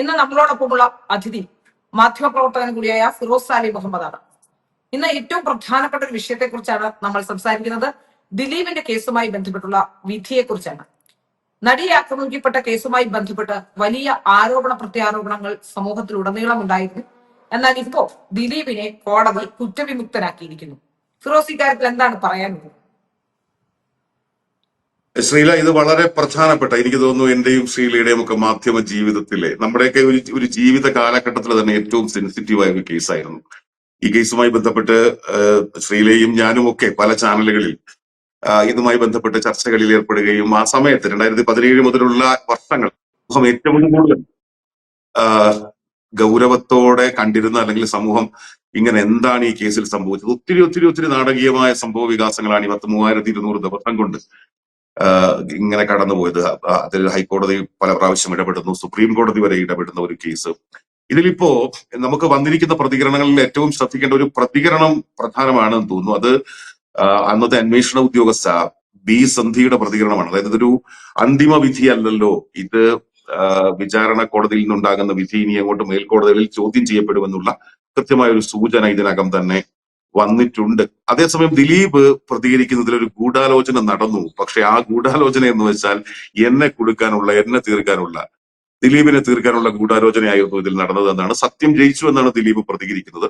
ഇന്ന് നമ്മളോടൊപ്പമുള്ള അതിഥി മാധ്യമപ്രവർത്തകൻ കൂടിയായ ഫിറോസ് സാലി മുഹമ്മദാണ്. ഇന്ന് ഏറ്റവും പ്രധാനപ്പെട്ട ഒരു വിഷയത്തെക്കുറിച്ചാണ് നമ്മൾ സംസാരിക്കുന്നത്. ദിലീപിന്റെ കേസുമായി ബന്ധപ്പെട്ടുള്ള വിധിയെക്കുറിച്ചാണ്. നടിയെ ആക്രമിക്കപ്പെട്ട കേസുമായി ബന്ധപ്പെട്ട് വലിയ ആരോപണ പ്രത്യാരോപണങ്ങൾ സമൂഹത്തിലുടനീളം ഉണ്ടായിരുന്നു എന്നാൽ ഇപ്പോ ദിലീപിനെ കോടതി കുറ്റവിമുക്തനാക്കിയിരിക്കുന്നു. ഫിറോസ് ഇക്കാര്യത്തിൽ എന്താണ് പറയാനുള്ളത്? ശ്രീല ഇത് വളരെ പ്രധാനപ്പെട്ട എനിക്ക് തോന്നുന്നു എന്റെയും ശ്രീലയുടെയും ഒക്കെ മാധ്യമ ജീവിതത്തിലെ നമ്മുടെയൊക്കെ ഒരു ഒരു ജീവിത കാലഘട്ടത്തിൽ തന്നെ ഏറ്റവും സെൻസിറ്റീവ് ആയ ഒരു കേസായിരുന്നു ഈ കേസുമായി ബന്ധപ്പെട്ട് ശ്രീലയും ഞാനും ഒക്കെ പല ചാനലുകളിൽ ഇതുമായി ബന്ധപ്പെട്ട് ചർച്ചകളിൽ ഏർപ്പെടുകയും ആ സമയത്ത് രണ്ടായിരത്തി പതിനേഴ് മുതലുള്ള വർഷങ്ങൾ സമൂഹം ഏറ്റവും കൂടുതൽ ഗൗരവത്തോടെ കണ്ടിരുന്ന അല്ലെങ്കിൽ സമൂഹം ഇങ്ങനെ എന്താണ് ഈ കേസിൽ സംഭവിച്ചത്? ഒത്തിരി ഒത്തിരി ഒത്തിരി നാടകീയമായ സംഭവ വികാസങ്ങളാണ് ഈ പത്ത് മൂവായിരത്തി ഇരുന്നൂറ് ദിവസം കൊണ്ട് ഇങ്ങനെ കടന്നുപോയത് അതിൽ ഹൈക്കോടതി പല പ്രാവശ്യം ഇടപെടുന്നു. സുപ്രീം കോടതി വരെ ഇടപെടുന്ന ഒരു കേസ്. ഇതിലിപ്പോ നമുക്ക് വന്നിരിക്കുന്ന പ്രതികരണങ്ങളിൽ ഏറ്റവും ശ്രദ്ധിക്കേണ്ട ഒരു പ്രതികരണം പ്രധാനമാണെന്ന് തോന്നുന്നു. അത് അന്നത്തെ അന്വേഷണ ഉദ്യോഗസ്ഥ ബി സന്ധിയുടെ പ്രതികരണമാണ്. അതായത് ഇതൊരു അന്തിമ വിധിയല്ലല്ലോ ഇത് വിചാരണ കോടതിയിൽ നിന്നുണ്ടാകുന്ന വിധി ഇനി അങ്ങോട്ട് മേൽക്കോടതികളിൽ ചോദ്യം ചെയ്യപ്പെടുമെന്നുള്ള കൃത്യമായ ഒരു സൂചന ഇതിനകം തന്നെ വന്നിട്ടുണ്ട്. അതേസമയം ദിലീപ് പ്രതികരിക്കുന്നതിൽ ഒരു ഗൂഢാലോചന നടന്നു. പക്ഷെ ആ ഗൂഢാലോചന എന്ന് വെച്ചാൽ എന്നെ കൊടുക്കാനുള്ള എന്നെ തീർക്കാനുള്ള ദിലീപിനെ തീർക്കാനുള്ള ഗൂഢാലോചനയായിരുന്നു ഇതിൽ നടന്നത് എന്നാണ് സത്യം ജയിച്ചു എന്നാണ് ദിലീപ് പ്രതികരിക്കുന്നത്.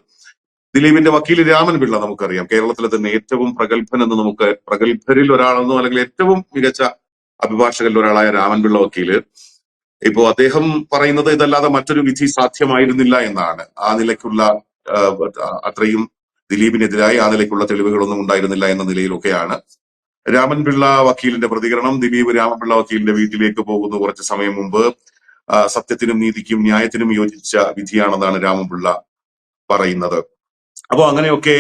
ദിലീപിന്റെ വക്കീൽ രാമൻ പിള്ള നമുക്കറിയാം. കേരളത്തിലെ തന്നെ ഏറ്റവും പ്രഗത്ഭൻ എന്ന് നമുക്ക് പ്രഗത്ഭരിൽ ഒരാളെന്നോ അല്ലെങ്കിൽ ഏറ്റവും മികച്ച അഭിഭാഷകരിൽ ഒരാളായ രാമൻ പിള്ള വക്കീൽ. ഇപ്പോ അദ്ദേഹം പറയുന്നത് ഇതല്ലാതെ മറ്റൊരു വിധി സാധ്യമായിരുന്നില്ല എന്നാണ്. ആ നിലയ്ക്കുള്ള അത്രയും ദിലീപിനെതിരായി ആ നിലയ്ക്കുള്ള തെളിവുകളൊന്നും ഉണ്ടായിരുന്നില്ല എന്ന നിലയിലൊക്കെയാണ്. രാമൻപിള്ള വക്കീലിന്റെ പ്രതികരണം. ദിലീപ് രാമൻപിള്ള വക്കീലിന്റെ വീട്ടിലേക്ക് പോകുന്നു കുറച്ച് സമയം മുമ്പ്. സത്യത്തിനും നീതിക്കും ന്യായത്തിനും യോജിച്ച വിധിയാണെന്നാണ് രാമൻപിള്ള പറയുന്നത്. അപ്പോൾ അങ്ങനെയൊക്കെ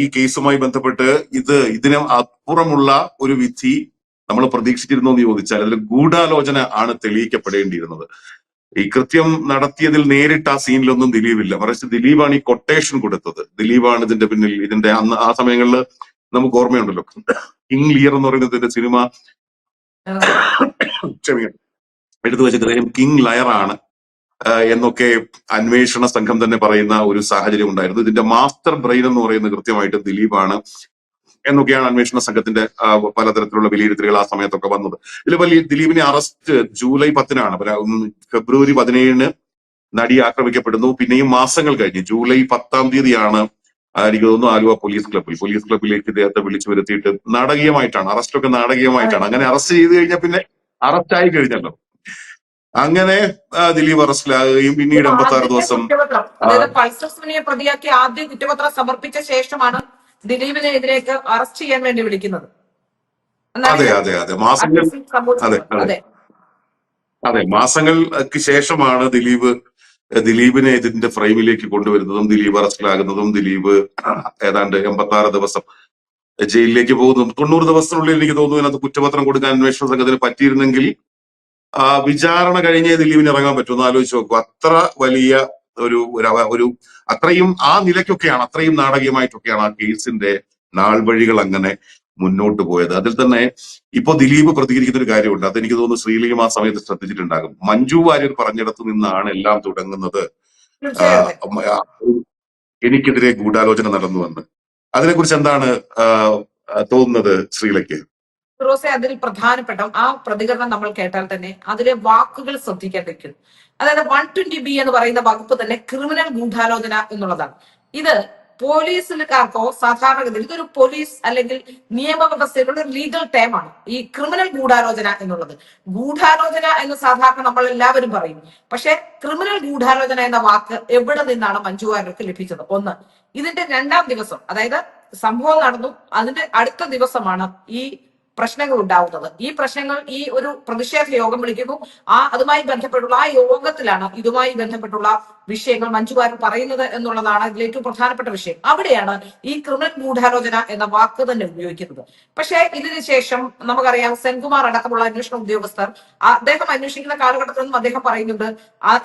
ഈ കേസുമായി ബന്ധപ്പെട്ട് ഇത് ഇതിന് അപ്പുറമുള്ള ഒരു വിധി നമ്മൾ പ്രതീക്ഷിച്ചിരുന്നു എന്ന് ചോദിച്ചാൽ അതിൽ ഗൂഢാലോചന ആണ് തെളിയിക്കപ്പെടേണ്ടിയിരുന്നത്. ഈ കൃത്യം നടത്തിയതിൽ നേരിട്ട് ആ സീനിലൊന്നും ദിലീപില്ല. മറിച്ച് ദിലീപാണ് ഈ കൊട്ടേഷൻ കൊടുത്തത്. ദിലീപാണ് ഇതിന്റെ പിന്നിൽ ഇതിന്റെ അന്ന് ആ സമയങ്ങളിൽ നമുക്ക് ഓർമ്മയുണ്ടല്ലോ. കിങ് ലിയർ എന്ന് പറയുന്നത് ഇതിന്റെ സിനിമ. ക്ഷമിക്കണം. എടുത്തു വെച്ച കാര്യം കിങ് ലയറാണ് ആണ് എന്നൊക്കെ അന്വേഷണ സംഘം തന്നെ പറയുന്ന ഒരു സാഹചര്യം ഉണ്ടായിരുന്നു. ഇതിന്റെ മാസ്റ്റർ ബ്രെയിൻ എന്ന് പറയുന്നത് കൃത്യമായിട്ട് ദിലീപാണ് എന്നൊക്കെയാണ് അന്വേഷണ സംഘത്തിന്റെ പലതരത്തിലുള്ള വിലയിരുത്തലുകൾ ആ സമയത്തൊക്കെ വന്നത്. ഇതിൽ വലിയ ദിലീപിനെ അറസ്റ്റ് ജൂലൈ പത്തിനാണ്. ഫെബ്രുവരി പതിനേഴിന് നടി ആക്രമിക്കപ്പെടുന്നു. പിന്നെയും മാസങ്ങൾ കഴിഞ്ഞ് ജൂലൈ പത്താം തീയതിയാണ് എനിക്ക് തോന്നുന്നു ആലുവ പോലീസ് ക്ലബ്ബിൽ. പോലീസ് ക്ലബ്ബിലേക്ക് ഇദ്ദേഹത്തെ വിളിച്ചു വരുത്തിയിട്ട് നാടകീയമായിട്ടാണ്. അറസ്റ്റൊക്കെ നാടകീയമായിട്ടാണ്. അങ്ങനെ അറസ്റ്റ് ചെയ്ത് കഴിഞ്ഞാൽ പിന്നെ അറസ്റ്റ് ആയി കഴിഞ്ഞല്ലോ. അങ്ങനെ ദിലീപ് അറസ്റ്റിലാകുകയും പിന്നീട് അമ്പത്തി ആറ് ദിവസം പ്രതിയാക്കി ആദ്യ കുറ്റപത്രം സമർപ്പിച്ച ശേഷമാണ് ദിലീപിനെതിരേക്ക് അറസ്റ്റ് ചെയ്യാൻ വേണ്ടി വിളിക്കുന്നത്. അതെ അതെ അതെ. മാസങ്ങൾ അതെ അതെ. അതെ. മാസങ്ങൾക്ക് ശേഷമാണ് ദിലീപ് ദിലീപിനെ ഇതിന്റെ ഫ്രെയിമിലേക്ക് കൊണ്ടുവരുന്നതും ദിലീപ് അറസ്റ്റിലാകുന്നതും ദിലീപ് ഏതാണ്ട് എൺപത്തി ആറ് ദിവസം ജയിലിലേക്ക് പോകുന്നതും തൊണ്ണൂറ് ദിവസത്തിനുള്ളിൽ എനിക്ക് തോന്നുന്നു അതിനകത്ത് കുറ്റപത്രം കൊടുക്കാൻ അന്വേഷണ സംഘത്തിന് പറ്റിയിരുന്നെങ്കിൽ വിചാരണ കഴിഞ്ഞേ ദിലീപിന് ഇറങ്ങാൻ പറ്റുമെന്ന് ആലോചിച്ച് നോക്കൂ. അത്ര വലിയ ഒരു ഒരു അത്രയും ആ നിലയ്ക്കൊക്കെയാണ് അത്രയും നാടകീയമായിട്ടൊക്കെയാണ് ആ കേസിന്റെ നാൾവഴികൾ അങ്ങനെ മുന്നോട്ട് പോയത്. അതിൽ തന്നെ ഇപ്പൊ ദിലീപ് പ്രതികരിക്കുന്ന ഒരു കാര്യമുണ്ട്. അതെനിക്ക് തോന്നുന്നു ശ്രീലയും ആ സമയത്ത് ശ്രദ്ധിച്ചിട്ടുണ്ടാകും. മഞ്ജു വാര്യർ പറഞ്ഞിടത്തു നിന്നാണ് എല്ലാം തുടങ്ങുന്നത്. എനിക്കെതിരെ ഗൂഢാലോചന നടന്നുവെന്ന് അതിനെക്കുറിച്ച് എന്താണ് തോന്നുന്നത് ശ്രീലയ്ക്ക്? ഫിറോസെ അതിൽ പ്രധാനപ്പെട്ട ആ പ്രതികരണം നമ്മൾ കേട്ടാൽ തന്നെ അതിലെ വാക്കുകൾ ശ്രദ്ധിക്കേണ്ടിരിക്കുന്നു അതായത് വൺ ട്വന്റി ബി എന്ന് പറയുന്ന വകുപ്പ് തന്നെ ക്രിമിനൽ ഗൂഢാലോചന എന്നുള്ളതാണ്. ഇത് പോലീസുകാർക്കോ സാധാരണഗതിയിൽ ഇതൊരു പോലീസ് അല്ലെങ്കിൽ നിയമവ്യവസ്ഥയിലുള്ള ഒരു ലീഗൽ ടേമാണ് ഈ ക്രിമിനൽ ഗൂഢാലോചന എന്നുള്ളത്. ഗൂഢാലോചന എന്ന് സാധാരണ നമ്മൾ എല്ലാവരും പറയും. പക്ഷെ ക്രിമിനൽ ഗൂഢാലോചന എന്ന വാക്ക് എവിടെ നിന്നാണ് മഞ്ജു വാര്യർക്ക് ലഭിച്ചത്? ഒന്ന് ഇതിന്റെ രണ്ടാം ദിവസം അതായത് സംഭവം നടന്നു. അതിന്റെ അടുത്ത ദിവസമാണ് ഈ പ്രശ്നങ്ങൾ ഉണ്ടാവുന്നത്. ഈ പ്രശ്നങ്ങൾ ഈ ഒരു പ്രതിഷേധ യോഗം വിളിക്കുന്നു. ആ അതുമായി ബന്ധപ്പെട്ടുള്ള ആ യോഗത്തിലാണ് ഇതുമായി ബന്ധപ്പെട്ടുള്ള വിഷയങ്ങൾ മഞ്ജു വാര്യർ പറയുന്നത് എന്നുള്ളതാണ് ഇതിൽ ഏറ്റവും പ്രധാനപ്പെട്ട വിഷയം. അവിടെയാണ് ഈ ക്രിമിനൽ ഗൂഢാലോചന എന്ന വാക്ക് തന്നെ ഉപയോഗിക്കുന്നത്. പക്ഷേ ഇതിനു ശേഷം നമുക്കറിയാം സെൻകുമാർ അടക്കമുള്ള അന്വേഷണ ഉദ്യോഗസ്ഥർ അദ്ദേഹം അന്വേഷിക്കുന്ന കാലഘട്ടത്തിലൊന്നും അദ്ദേഹം പറയുന്നുണ്ട്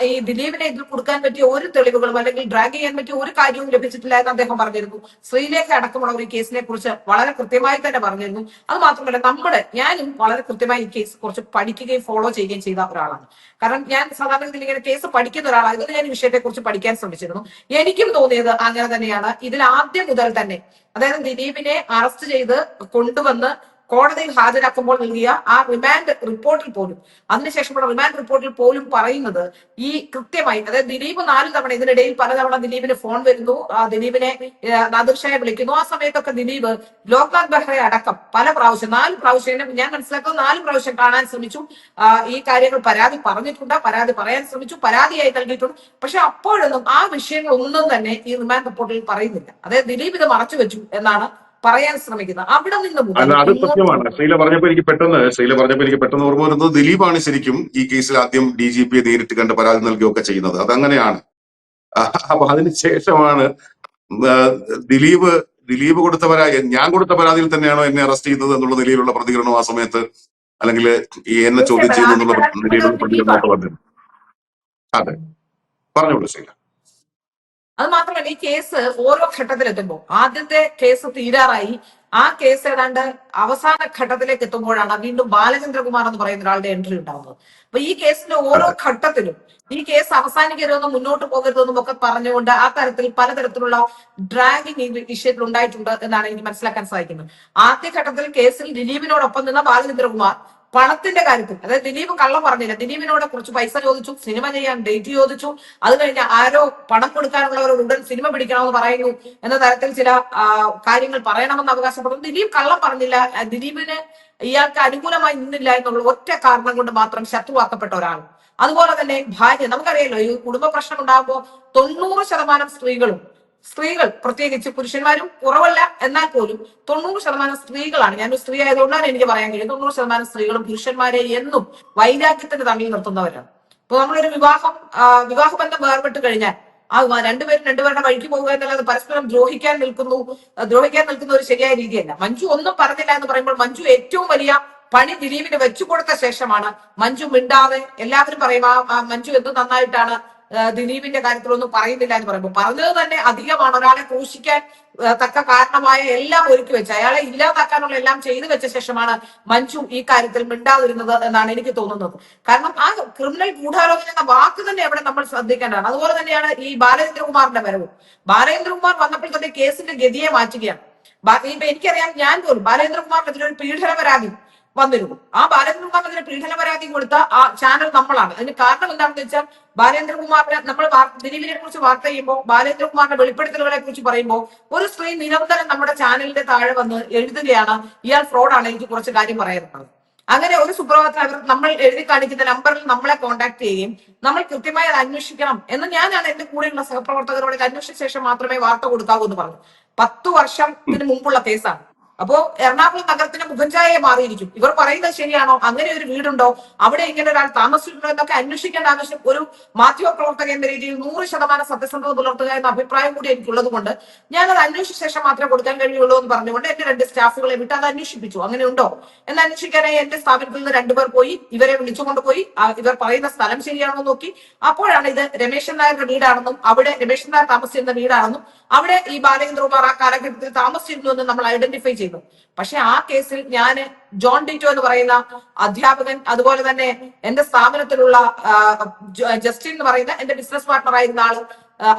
ഈ ദിലീപിനെ ഇതിൽ കൊടുക്കാൻ പറ്റിയ ഒരു തെളിവുകളും അല്ലെങ്കിൽ ഡ്രാഗ് ചെയ്യാൻ പറ്റിയ ഒരു കാര്യവും ലഭിച്ചിട്ടില്ല എന്ന് അദ്ദേഹം പറഞ്ഞിരുന്നു. ശ്രീലേഖ അടക്കമുള്ള ഒരു കേസിനെ കുറിച്ച് വളരെ കൃത്യമായി തന്നെ പറഞ്ഞിരുന്നു. അത് മാത്രമല്ല നമ്മുടെ ഞാനും വളരെ കൃത്യമായി ഈ കേസ് കുറച്ച് പഠിക്കുകയും ഫോളോ ചെയ്യുകയും ചെയ്ത ഒരാളാണ്. കാരണം ഞാൻ സാധാരണ ഇങ്ങനെ കേസ് പഠിക്കുന്ന ഒരാളാണ്. ഇതുകൊണ്ട് ഞാൻ ഈ വിഷയത്തെ കുറിച്ച് പഠിക്കാൻ ശ്രമിച്ചിരുന്നു. എനിക്കും തോന്നിയത് അങ്ങനെ തന്നെയാണ്. ഇതിൽ ആദ്യം മുതൽ തന്നെ അതായത് ദിലീപിനെ അറസ്റ്റ് ചെയ്ത് കൊണ്ടുവന്ന് കോടതിയിൽ ഹാജരാക്കുമ്പോൾ നൽകിയ ആ റിമാൻഡ് റിപ്പോർട്ടിൽ പോലും അതിനുശേഷമുള്ള റിമാൻഡ് റിപ്പോർട്ടിൽ പോലും പറയുന്നത് ഈ കൃത്യമായി അതായത് ദിലീപ് നാല് തവണ ഇതിനിടയിൽ പലതവണ ദിലീപിന് ഫോൺ വരുന്നു ദിലീപിനെ ഏഹ്, വിളിക്കുന്നു. ആ സമയത്തൊക്കെ ദിലീപ് ലോക്നാഥ് ബെഹ്റയെ അടക്കം പല പ്രാവശ്യം നാല് പ്രാവശ്യം ഞാൻ മനസ്സിലാക്കുന്നത് നാല് പ്രാവശ്യം കാണാൻ ശ്രമിച്ചു. ഈ കാര്യങ്ങൾ പരാതി പറഞ്ഞിട്ടുണ്ട് പരാതി പറയാൻ ശ്രമിച്ചു പരാതിയായി നൽകിയിട്ടുണ്ട്. പക്ഷെ അപ്പോഴൊന്നും ആ വിഷയങ്ങൾ ഒന്നും തന്നെ ഈ റിമാൻഡ് റിപ്പോർട്ടിൽ പറയുന്നില്ല. അതായത് ദിലീപ് ഇത് മറച്ചു വെച്ചു എന്നാണ് പറയാൻ ശ്രമിക്കുന്നത് അവിടെ നിന്ന് അല്ല അത് സത്യമാണ്. ശ്രീല പറഞ്ഞപ്പോ എനിക്ക് പെട്ടെന്ന് ശ്രീല പറഞ്ഞപ്പോ എനിക്ക് പെട്ടെന്ന് ഓർമ്മ വരുന്നത് ദിലീപാണ് ശരിക്കും ഈ കേസിൽ ആദ്യം ഡി ജി പിയെ നേരിട്ട് കണ്ട് പരാതി നൽകുകയൊക്കെ ചെയ്യുന്നത്. അതങ്ങനെയാണ്. അപ്പൊ അതിനുശേഷമാണ് ദിലീപ് ദിലീപ് കൊടുത്ത പരാതി ഞാൻ കൊടുത്ത പരാതിയിൽ തന്നെയാണോ എന്നെ അറസ്റ്റ് ചെയ്തത് എന്നുള്ള നിലയിലുള്ള പ്രതികരണം ആ സമയത്ത് അല്ലെങ്കിൽ ഈ എന്നെ ചോദ്യം ചെയ്തു എന്നുള്ള നിലയിലുള്ള പ്രതികരണമൊക്കെ അതെ. പറഞ്ഞോളൂ ശ്രീല. അത് മാത്രമല്ല ഈ കേസ് ഓരോ ഘട്ടത്തിലെത്തുമ്പോൾ ആദ്യത്തെ കേസ് തീരാറായി. ആ കേസ് ഏതാണ്ട് അവസാന ഘട്ടത്തിലേക്ക് എത്തുമ്പോഴാണ് വീണ്ടും ബാലചന്ദ്രകുമാർ എന്ന് പറയുന്ന ഒരാളുടെ എൻട്രി ഉണ്ടാവുന്നത്. അപ്പൊ ഈ കേസിന്റെ ഓരോ ഘട്ടത്തിലും ഈ കേസ് അവസാനിക്കരുതെന്നും മുന്നോട്ട് പോകരുതെന്നും ഒക്കെ പറഞ്ഞുകൊണ്ട് ആ തരത്തിൽ പലതരത്തിലുള്ള ഡ്രാഗിങ് ഈ വിഷയത്തിൽ ഉണ്ടായിട്ടുണ്ട് എന്നാണ് എനിക്ക് മനസ്സിലാക്കാൻ സാധിക്കുന്നത്. ആദ്യ ഘട്ടത്തിൽ കേസിൽ ദിലീപിനോടൊപ്പം നിന്ന ബാലചന്ദ്രകുമാർ പണത്തിന്റെ കാര്യത്തിൽ അതായത് ദിലീപ് കള്ളം പറഞ്ഞില്ല. ദിലീപിനോട് കുറച്ച് പൈസ ചോദിച്ചു സിനിമ ചെയ്യാൻ ഡേറ്റ് ചോദിച്ചു. അത് കഴിഞ്ഞ് ആരോ പണം കൊടുക്കാനുള്ളവരോട് ഉടൻ സിനിമ പിടിക്കണമെന്ന് പറയുന്നു എന്ന തരത്തിൽ ചില കാര്യങ്ങൾ പറയണമെന്ന് അവകാശപ്പെടുന്നു. ദിലീപ് കള്ളം പറഞ്ഞില്ല. ദിലീപിന് ഇയാൾക്ക് അനുകൂലമായി നിന്നില്ല എന്നുള്ള ഒറ്റ കാരണം കൊണ്ട് മാത്രം ശത്രുവാക്കപ്പെട്ട ഒരാൾ. അതുപോലെ തന്നെ ഭാര്യ നമുക്കറിയാലോ ഈ കുടുംബ പ്രശ്നം ഉണ്ടാകുമ്പോൾ തൊണ്ണൂറ് ശതമാനം സ്ത്രീകളും സ്ത്രീകൾ പ്രത്യേകിച്ച് പുരുഷന്മാരും കുറവല്ല. എന്നാൽ പോലും തൊണ്ണൂറ് ശതമാനം സ്ത്രീകളാണ്. ഞാനൊരു സ്ത്രീ ആയതുകൊണ്ടാണ് എനിക്ക് പറയാൻ കഴിയും തൊണ്ണൂറ് ശതമാനം സ്ത്രീകളും പുരുഷന്മാരെ എന്നും വൈരാഗ്യത്തിന്റെ തമ്മിൽ നിർത്തുന്നവരാണ്. ഇപ്പൊ നമ്മളൊരു വിവാഹം വിവാഹബന്ധം വേർപെട്ട് കഴിഞ്ഞാൽ ആ രണ്ടുപേരും രണ്ടുപേരുടെ വഴിക്ക് പോകുക എന്നുള്ളത് പരസ്പരം ദ്രോഹിക്കാൻ നിൽക്കുന്നു ദ്രോഹിക്കാൻ നിൽക്കുന്ന ഒരു ശരിയായ രീതിയല്ല. മഞ്ജു ഒന്നും പറഞ്ഞില്ല എന്ന് പറയുമ്പോൾ മഞ്ജു ഏറ്റവും വലിയ പണി ദിലീപിന് വെച്ചു കൊടുത്ത ശേഷമാണ് മഞ്ജു മിണ്ടാതെ എല്ലാവരും പറയും ആ മഞ്ജു എന്ത് നന്നായിട്ടാണ് ദിലീപിന്റെ കാര്യത്തിലൊന്നും പറയുന്നില്ല എന്ന് പറയുമ്പോൾ പറഞ്ഞത് തന്നെ അധികമാണ്. ഒരാളെ ക്രൂശിക്കാൻ തക്ക കാരണമായ എല്ലാം ഒരുക്കി വെച്ച് അയാളെ ഇല്ലാതാക്കാനുള്ള എല്ലാം ചെയ്തു വെച്ച ശേഷമാണ് മഞ്ജു ഈ കാര്യത്തിൽ മിണ്ടാതിരുന്നത് എന്നാണ് എനിക്ക് തോന്നുന്നത്. കാരണം ആ ക്രിമിനൽ ഗൂഢാലോചന എന്ന വാക്ക് തന്നെ അവിടെ നമ്മൾ ശ്രദ്ധിക്കേണ്ടതാണ്. അതുപോലെ തന്നെയാണ് ഈ ബാലചന്ദ്രകുമാറിന്റെ വരവ്. ബാലചന്ദ്രകുമാർ വന്നപ്പോൾ തന്നെ കേസിന്റെ ഗതിയെ മാറ്റുകയാണ്. എനിക്കറിയാം ഞാൻ പോലും ബാലചന്ദ്രകുമാറിനെതിരെ ഒരു പീഡന വന്നിരുന്നു. ആ ബാലചന്ദ്രകുമാറിന് പീഡന പരാതി കൊടുത്ത ആ ചാനൽ നമ്മളാണ്. അതിന് കാരണം എന്താണെന്ന് വെച്ചാൽ ബാലേന്ദ്രകുമാറിനെ നമ്മൾ ദിലീപിനെ കുറിച്ച് വാർത്ത ചെയ്യുമ്പോൾ ബാലേന്ദ്രകുമാറിന്റെ വെളിപ്പെടുത്തലുകളെ കുറിച്ച് പറയുമ്പോൾ ഒരു സ്ത്രീ നിരന്തരം നമ്മുടെ ചാനലിന്റെ താഴെ വന്ന് എഴുതുകയാണ് ഇയാൾ ഫ്രോഡാണ് എനിക്ക് കുറച്ച് കാര്യം പറയാനുള്ളത് അങ്ങനെ ഒരു സുപ്രഭാതത്തിൽ അവർ നമ്മൾ എഴുതി കാണിക്കുന്ന നമ്പറിൽ നമ്മളെ കോൺടാക്ട് ചെയ്യുകയും നമ്മൾ കൃത്യമായി അത് അന്വേഷിക്കണം എന്ന് ഞാനാണ് എന്റെ കൂടെയുള്ള സഹപ്രവർത്തകരോട് അന്വേഷിച്ച ശേഷം മാത്രമേ വാർത്ത കൊടുക്കാവൂ എന്ന് പറഞ്ഞു. പത്തു വർഷത്തിന് മുമ്പുള്ള കേസാണ് അപ്പോ എറണാകുളം നഗരത്തിന്റെ മുഖഞ്ചായ മാറിയിരിക്കും. ഇവർ പറയുന്നത് ശരിയാണോ? അങ്ങനെ ഒരു വീടുണ്ടോ? അവിടെ ഇങ്ങനെ ഒരാൾ താമസിച്ചിട്ടുണ്ടോ എന്നൊക്കെ അന്വേഷിക്കേണ്ട ആവശ്യം ഒരു മാധ്യമ പ്രവർത്തക എന്ന രീതിയിൽ നൂറ് ശതമാനം സത്യസന്ധത പുലർത്തുക എന്ന അഭിപ്രായം കൂടി എനിക്കുള്ളത് കൊണ്ട് ഞാനത് അന്വേഷിച്ച ശേഷം മാത്രമേ കൊടുക്കാൻ കഴിയുള്ളൂ എന്ന് പറഞ്ഞുകൊണ്ട് എന്റെ രണ്ട് സ്റ്റാഫുകളെ വിട്ട് അത് അന്വേഷിപ്പിച്ചു. അങ്ങനെ ഉണ്ടോ? എന്ന് അന്വേഷിക്കാനായി എന്റെ സ്ഥാപനത്തിൽ നിന്ന് രണ്ടുപേർ പോയി. ഇവരെ വിളിച്ചുകൊണ്ട് പോയി ഇവർ പറയുന്ന സ്ഥലം ശരിയാണോ നോക്കി. അപ്പോഴാണ് ഇത് രമേശൻ നായരുടെ വീടാണെന്നും അവിടെ രമേശൻ നായർ താമസിച്ചിരുന്ന വീടാണെന്നും അവിടെ ഈ ബാലചന്ദ്രകുമാർ ആ കാലഘട്ടത്തിൽ താമസിച്ചിരുന്നു എന്ന് നമ്മൾ ഐഡന്റിഫൈ ചെയ്തു. പക്ഷെ ആ കേസിൽ ഞാൻ ജോൺ ഡിറ്റോ എന്ന് പറയുന്ന അധ്യാപകൻ അതുപോലെ തന്നെ എന്റെ സ്ഥാപനത്തിലുള്ള ജസ്റ്റിൻ എന്ന് പറയുന്ന എന്റെ ബിസിനസ് പാർട്ണർ ആയിരുന്ന ആൾ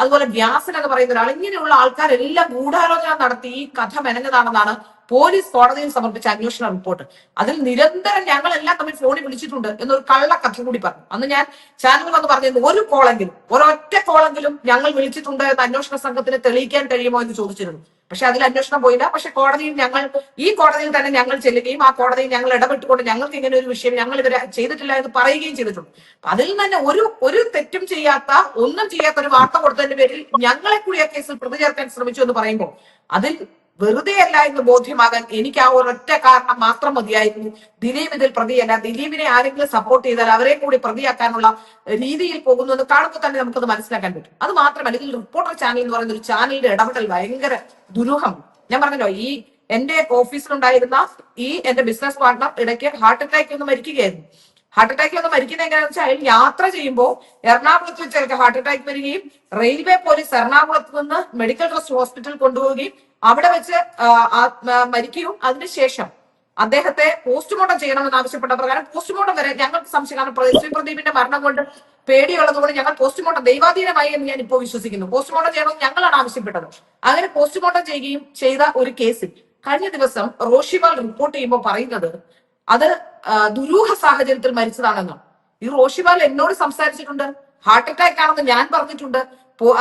അതുപോലെ വ്യാസൻ എന്ന് പറയുന്ന ഒരാൾ ഇങ്ങനെയുള്ള ആൾക്കാരെല്ലാം ഗൂഢാലോചന നടത്തി ഈ കഥ മെനഞ്ഞതാണെന്നാണ് പോലീസ് കോടതിയിൽ സമർപ്പിച്ച അന്വേഷണ റിപ്പോർട്ട്. അതിൽ നിരന്തരം ഞങ്ങളെല്ലാം തമ്മിൽ ഫോണിൽ വിളിച്ചിട്ടുണ്ട് എന്നൊരു കള്ള കഥ കൂടി പറഞ്ഞു. അന്ന് ഞാൻ ചാനൽ വന്ന് പറഞ്ഞിരുന്നു ഒരു കോളെങ്കിലും ഒരൊറ്റ കോളെങ്കിലും ഞങ്ങൾ വിളിച്ചിട്ടുണ്ട് എന്ന് അന്വേഷണ സംഘത്തിന് തെളിയിക്കാൻ കഴിയുമോ? എന്ന് ചോദിച്ചിരുന്നു. പക്ഷെ അതിൽ അന്വേഷണം പോയില്ല. പക്ഷെ കോടതിയിൽ ഞങ്ങൾ ഈ കോടതിയിൽ തന്നെ ഞങ്ങൾ ചെല്ലുകയും ആ കോടതിയിൽ ഞങ്ങൾ ഇടപെട്ടുകൊണ്ട് ഞങ്ങൾക്ക് ഇങ്ങനെ ഒരു വിഷയം ഞങ്ങൾ ഇവരെ ചെയ്തിട്ടില്ല എന്ന് പറയുകയും ചെയ്തിട്ടുണ്ട്. അതിൽ തന്നെ ഒരു ഒരു തെറ്റും ചെയ്യാത്ത ഒന്നും ചെയ്യാത്ത ഒരു വാർത്ത കൊടുത്തതിന്റെ പേരിൽ ഞങ്ങളെ കൂടി ആ കേസിൽ പ്രതി ചേർക്കാൻ ശ്രമിച്ചു എന്ന് പറയുമ്പോൾ അതിൽ വെറുതെ അല്ല എന്ന് ബോധ്യമാകാൻ എനിക്ക് ആ ഒരൊറ്റ കാരണം മാത്രം മതിയായിരുന്നു. ദിലീപ് ഇതിൽ പ്രതിയല്ല. ദിലീപിനെ ആരെങ്കിലും സപ്പോർട്ട് ചെയ്താൽ അവരെ കൂടി പ്രതിയാക്കാനുള്ള രീതിയിൽ പോകുന്നു എന്ന് കാണുമ്പോൾ തന്നെ നമുക്കത് മനസ്സിലാക്കാൻ പറ്റും. അത് മാത്രമല്ല ഇതിൽ റിപ്പോർട്ടർ ചാനൽ എന്ന് പറയുന്ന ഒരു ചാനലിന്റെ ഇടപെടൽ ഭയങ്കര ദുരൂഹം ഞാൻ പറഞ്ഞല്ലോ ഈ എന്റെ ഓഫീസിലുണ്ടായിരുന്ന ഈ എന്റെ ബിസിനസ് പാർട്ണർ ഇടയ്ക്ക് ഹാർട്ട് അറ്റാക്ക് ഒന്ന് മരിക്കുകയായിരുന്നു. ഹാർട്ട് അറ്റാക്ക് ഒന്ന് മരിക്കുന്ന എങ്ങനെയാണെന്ന് വെച്ചാൽ അയാൾ യാത്ര ചെയ്യുമ്പോൾ എറണാകുളത്ത് വെച്ച് അയാൾക്ക് ഹാർട്ട് അറ്റാക്ക് വരികയും റെയിൽവേ പോലീസ് എറണാകുളത്ത് നിന്ന് മെഡിക്കൽ ട്രസ്റ്റ് ഹോസ്പിറ്റൽ കൊണ്ടുപോവുകയും അവിടെ വെച്ച് മരിക്കുകയും അതിനുശേഷം അദ്ദേഹത്തെ പോസ്റ്റ്മോർട്ടം ചെയ്യണമെന്ന് ആവശ്യപ്പെട്ട പ്രകാരം പോസ്റ്റ്മോർട്ടം വരെ ഞങ്ങൾക്ക് സംശയം. കാരണം ശ്രീ പ്രദീപിന്റെ മരണം കൊണ്ട് പേടിയുള്ളത് കൊണ്ട് ഞങ്ങൾ പോസ്റ്റ്മോർട്ടം ദൈവാധീനമായി എന്ന് ഞാൻ ഇപ്പോൾ വിശ്വസിക്കുന്നു. പോസ്റ്റ്മോർട്ടം ചെയ്യണമെന്ന് ഞങ്ങളാണ് ആവശ്യപ്പെട്ടത്. അങ്ങനെ പോസ്റ്റ്മോർട്ടം ചെയ്യുകയും ചെയ്ത ഒരു കേസിൽ കഴിഞ്ഞ ദിവസം റോഷിവാൾ റിപ്പോർട്ട് ചെയ്യുമ്പോൾ പറയുന്നത് അത് ദുരൂഹ സാഹചര്യത്തിൽ മരിച്ചതാണെന്നാണ്. ഈ റോഷിപാൽ എന്നോട് സംസാരിച്ചിട്ടുണ്ട്. ഹാർട്ട് അറ്റാക്ക് ആണെന്ന് ഞാൻ പറഞ്ഞിട്ടുണ്ട്.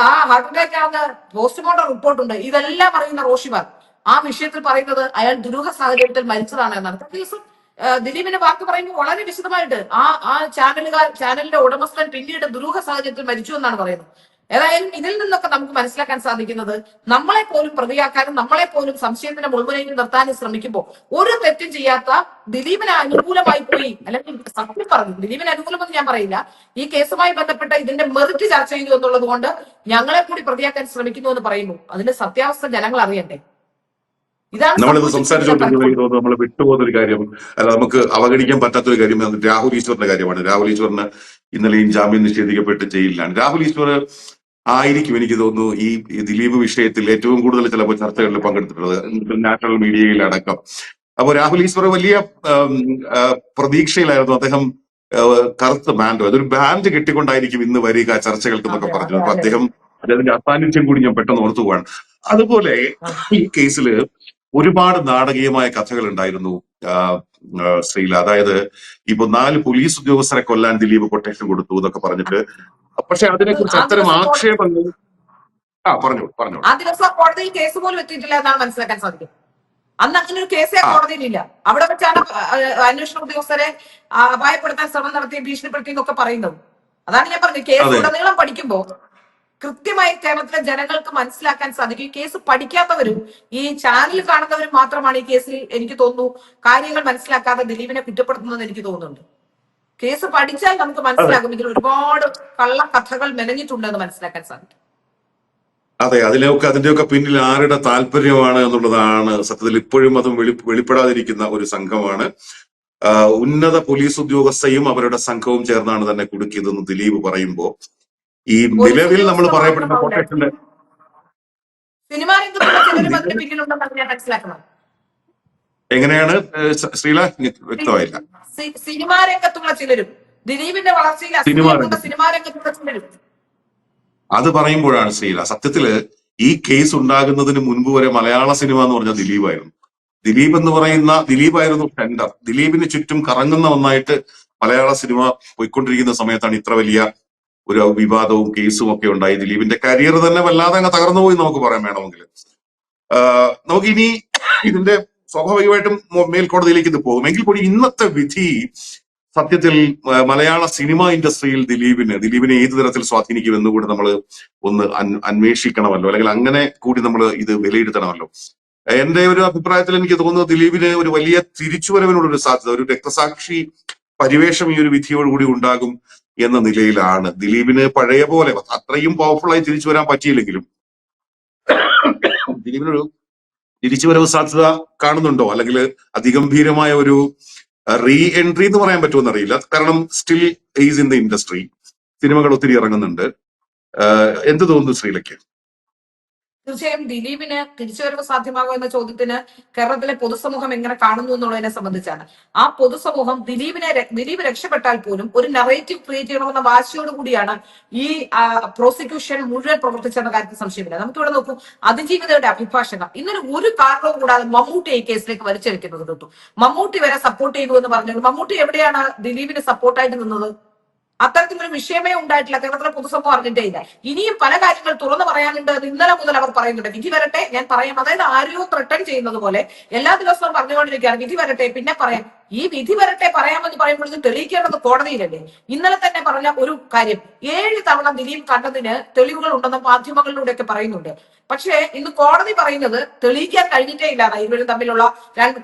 ആ ഹാർട്ട് അറ്റാക്ക് ആണെന്ന് പോസ്റ്റ്മോർട്ടം റിപ്പോർട്ടുണ്ട്. ഇതെല്ലാം അറിയുന്ന റോഷിമാർ ആ വിഷയത്തിൽ പറയുന്നത് അയാൾ ദുരൂഹ സാഹചര്യത്തിൽ മരിച്ചതാണ് എന്നാണ്. ദിവസം ദിലീപിന്റെ വാക്ക് പറയുമ്പോൾ വളരെ വിശദമായിട്ട് ആ ആ ചാനലുകാർ ചാനലിന്റെ ഉടമസ്ഥൻ പിന്നീട് ദുരൂഹ സാഹചര്യത്തിൽ മരിച്ചു എന്നാണ് പറയുന്നത്. ഏതായാലും ഇതിൽ നിന്നൊക്കെ നമുക്ക് മനസ്സിലാക്കാൻ സാധിക്കുന്നത് നമ്മളെ പോലും പ്രതിയാക്കാനും നമ്മളെ പോലും സംശയത്തിന്റെ മുൾമുനയിൽ നിർത്താനും ശ്രമിക്കുമ്പോൾ ഒരു തെറ്റും ചെയ്യാത്ത ദിലീപിന് അനുകൂലമായി പോയി അല്ലെങ്കിൽ സത്യം പറഞ്ഞു ദിലീപിന് അനുകൂലമെന്ന് ഞാൻ പറയില്ല. ഈ കേസുമായി ബന്ധപ്പെട്ട ഇതിന്റെ മെറിറ്റ് ചർച്ച ചെയ്തു എന്നുള്ളത് കൊണ്ട് ഞങ്ങളെ കൂടി പ്രതിയാക്കാൻ ശ്രമിക്കുന്നു എന്ന് പറയുന്നു. അതിന്റെ സത്യാവസ്ഥ ജനങ്ങൾ അറിയണ്ടേ? ഇതാണ് നമ്മളിത് സംസാരിച്ചോണ്ടിരിക്കുന്നത് സംസാരിച്ചുകൊണ്ടിരിക്കുന്നത്. നമ്മൾ വിട്ടുപോകുന്ന ഒരു കാര്യം അല്ല നമുക്ക് അവഗണിക്കാൻ പറ്റാത്ത ഒരു കാര്യം രാഹുൽ ഈശ്വറിന്റെ കാര്യമാണ്. രാഹുൽ ഈശ്വറിന് ഇന്നലെയും ജാമ്യം നിഷേധിക്കപ്പെട്ട് ജയിലിലാണ്. രാഹുൽ ഈശ്വർ ആയിരിക്കും എനിക്ക് തോന്നുന്നു ഈ ദിലീപ് വിഷയത്തിൽ ഏറ്റവും കൂടുതൽ ചിലപ്പോൾ ചർച്ചകളിൽ പങ്കെടുത്തിട്ടുള്ളത് നാഷണൽ മീഡിയയിലടക്കം. അപ്പോൾ രാഹുൽ ഈശ്വർ വലിയ പ്രതീക്ഷയിലായിരുന്നു അദ്ദേഹം കറുത്ത ബാൻഡ്. അതൊരു ബാൻഡ് കെട്ടിക്കൊണ്ടായിരിക്കും ഇന്ന് വരിക ചർച്ചകൾക്ക് എന്നൊക്കെ പറഞ്ഞു അപ്പൊ. അദ്ദേഹം അദ്ദേഹത്തിന്റെ അസാന്നിധ്യം കൂടി ഞാൻ പെട്ടെന്ന് ഓർത്തു പോവാണ്. അതുപോലെ ഈ കേസിൽ ഒരുപാട് നാടകീയമായ കഥകൾ ഉണ്ടായിരുന്നു. ശ്രീല അതായത് ഇപ്പൊ നാല് പോലീസ് ഉദ്യോഗസ്ഥരെ കൊല്ലാൻ ദിലീപ് കൊട്ടേഷൻ കൊടുത്തു എന്നൊക്കെ പറഞ്ഞിട്ട് പക്ഷെ അതിനെക്കുറിച്ച് കുറിച്ച് അത്തരം ആക്ഷേപങ്ങൾ ആ പറഞ്ഞു പറഞ്ഞു. ആ ദിവസം കോടതിയിൽ കേസ് പോലും എത്തിയിട്ടില്ല എന്നാണ് മനസ്സിലാക്കാൻ സാധിക്കും. അന്ന് അങ്ങനെ ഒരു കേസേ. കോടതിയിലില്ല അവിടെ വെച്ചാണ് അന്വേഷണ ഉദ്യോഗസ്ഥരെ അപായപ്പെടുത്താൻ ശ്രമം നടത്തി ഭീഷണിപ്പെടുത്തി എന്നൊക്കെ പറയുന്നത് അതാണ് ഞാൻ പറഞ്ഞത്. കേസ്. ഉടനീളം പഠിക്കുമ്പോൾ കൃത്യമായി കേരളത്തിലെ ജനങ്ങൾക്ക് മനസ്സിലാക്കാൻ സാധിക്കും. ഈ കേസ് പഠിക്കാത്തവരും ഈ ചാനൽ കാണുന്നവരും മാത്രമാണ് ഈ കേസിൽ എനിക്ക് തോന്നുന്നു കാര്യങ്ങൾ മനസ്സിലാക്കാതെ ദിലീപിനെ കുറ്റപ്പെടുത്തുന്നതെന്ന് എനിക്ക് തോന്നുന്നുണ്ട്. കേസ് പഠിച്ചാൽ നമുക്ക് മനസ്സിലാകും. ഇതിൽ ഒരുപാട് കള്ള കഥകൾ മെനഞ്ഞിട്ടുണ്ടെന്ന് മനസ്സിലാക്കാൻ സാധിക്കും. അതെ അതിലൊക്കെ അതിന്റെയൊക്കെ പിന്നിൽ ആരുടെ താല്പര്യമാണ് എന്നുള്ളതാണ് സത്യത്തിൽ ഇപ്പോഴും അതും വെളി വെളിപ്പെടാതിരിക്കുന്ന ഒരു സംഘമാണ്. ഉന്നത പോലീസ് ഉദ്യോഗസ്ഥയും അവരുടെ സംഘവും ചേർന്നാണ് തന്നെ കുടുക്കിയതെന്ന് ദിലീപ് പറയുമ്പോ ഈ നിലവിൽ നമ്മൾ പറയപ്പെടുന്ന കൊട്ടേഷന്റെ സിനിമാ രംഗത്തുള്ള ചിലരും അതിന് പിന്നിലുണ്ടെന്ന് ഞാൻ എങ്ങനെയാണ്? ശ്രീല വ്യക്തമായില്ല. സിനിമാ രംഗത്തുള്ള ചിലരും ദിലീപിന്റെ വളർച്ചയിൽ. സിനിമാ രംഗത്തുള്ള ചിലരും. അത് പറയുമ്പോഴാണ് ശ്രീല സത്യത്തിൽ ഈ കേസ് ഉണ്ടാകുന്നതിന് മുൻപ് വരെ മലയാള സിനിമ എന്ന് പറഞ്ഞാൽ ദിലീപായിരുന്നു. ദിലീപ് എന്ന് പറയുന്ന ദിലീപായിരുന്നു ടെൻഡർ ദിലീപിന് ചുറ്റും കറങ്ങുന്ന ഒന്നായിട്ട് മലയാള സിനിമ പോയിക്കൊണ്ടിരിക്കുന്ന സമയത്താണ് ഇത്ര വലിയ ഒരു വിവാദവും കേസും ഒക്കെ ഉണ്ടായി. ദിലീപിന്റെ കരിയർ തന്നെ വല്ലാതെ അങ്ങ് തകർന്നു പോയി നമുക്ക് പറയാൻ വേണമെങ്കിൽ. നമുക്ക് ഇനി ഇതിന്റെ സ്വാഭാവികമായിട്ടും മേൽക്കോടതിയിലേക്ക് ഇത് പോകും. എങ്കിൽ കൂടി ഇന്നത്തെ വിധി സത്യത്തിൽ മലയാള സിനിമ ഇൻഡസ്ട്രിയിൽ ദിലീപിന് ദിലീപിനെ ഏത് തരത്തിൽ സ്വാധീനിക്കുമെന്ന് കൂടി നമ്മൾ ഒന്ന് അന്വേഷിക്കണമല്ലോ. അല്ലെങ്കിൽ അങ്ങനെ കൂടി നമ്മൾ ഇത് വിലയിരുത്തണമല്ലോ. എന്റെ ഒരു അഭിപ്രായത്തിൽ എനിക്ക് തോന്നുന്നത് ദിലീപിന് ഒരു വലിയ തിരിച്ചുവരവിനുള്ള ഒരു സാധ്യത ഒരു രക്തസാക്ഷി പരിവേഷം ഈ ഒരു വിധിയോടുകൂടി ഉണ്ടാകും. എന്ന നിലയിലാണ്. ദിലീപിന് പഴയ പോലെ അത്രയും പവർഫുൾ ആയി തിരിച്ചു വരാൻ പറ്റിയില്ലെങ്കിലും ദിലീപിനൊരു തിരിച്ചു വരവ് സാധ്യത കാണുന്നുണ്ടോ? അല്ലെങ്കിൽ അതിഗംഭീരമായ ഒരു റീ എൻട്രി എന്ന് പറയാൻ പറ്റുമെന്ന് അറിയില്ല കാരണം still is in the industry സിനിമകൾ ഒത്തിരി ഇറങ്ങുന്നുണ്ട്. എന്ത് തോന്നുന്നു ശ്രീലയ്ക്ക്? തീർച്ചയായും ദിലീപിന് തിരിച്ചുവരവ് സാധ്യമാകും എന്ന ചോദ്യത്തിന് കേരളത്തിലെ പൊതുസമൂഹം എങ്ങനെ കാണുന്നു എന്നുള്ളതിനെ സംബന്ധിച്ചാണ്. ആ പൊതുസമൂഹം ദിലീപിനെ ദിലീപ് രക്ഷപ്പെട്ടാൽ പോലും ഒരു നറേറ്റീവ് ക്രിയേറ്റ് ചെയ്യണമെന്ന വാശിയോട് കൂടിയാണ് ഈ പ്രോസിക്യൂഷൻ മുഴുവൻ പ്രവർത്തിച്ചെന്ന കാര്യത്തിൽ സംശയമില്ല. നമുക്കിവിടെ നോക്കൂ അതിജീവിതയുടെ അഭിഭാഷക ഇന്നലെ ഒരു കാരണവും കൂടാതെ മമ്മൂട്ടി ഈ കേസിലേക്ക് വലിച്ചെടുക്കുന്നത് കേട്ടു മമ്മൂട്ടി വരെ സപ്പോർട്ട് ചെയ്തു എന്ന് പറഞ്ഞു മമ്മൂട്ടി എവിടെയാണ് ദിലീപിന് സപ്പോർട്ടായിട്ട് നിന്നത്? അത്തരത്തിലൊരു വിഷയമേ ഉണ്ടായിട്ടില്ല. കേരളത്തിലെ പൊതുസമൂഹം അറിഞ്ഞിട്ടേ ഇല്ല. ഇനിയും പല കാര്യങ്ങൾ തുറന്നു പറയാനുണ്ട് എന്ന് ഇന്നലെ മുതൽ അവർ പറയുന്നുണ്ട്. വിധി വരട്ടെ ഞാൻ പറയാം. അതായത് ആരെയോ ത്രട്ടൺ ചെയ്യുന്നത് പോലെ എല്ലാ ദിവസവും പറഞ്ഞുകൊണ്ടിരിക്കുകയാണ്. വിധി വരട്ടെ പിന്നെ പറയാം. ഈ വിധി വരട്ടെ പറയാമെന്ന് പറയുമ്പോൾ തെളിയിക്കേണ്ടത് കോടതിയിലല്ലേ? ഇന്നലെ തന്നെ പറഞ്ഞ ഒരു കാര്യം. ഏഴ് തവണ ദിലീപ് കണ്ടതിന് തെളിവുകൾ ഉണ്ടെന്ന് മാധ്യമങ്ങളിലൂടെയൊക്കെ പറയുന്നുണ്ട്. പക്ഷേ ഇന്ന് കോടതി പറയുന്നത് തെളിയിക്കാൻ കഴിഞ്ഞിട്ടേ ഇല്ല ഇരുവരും തമ്മിലുള്ള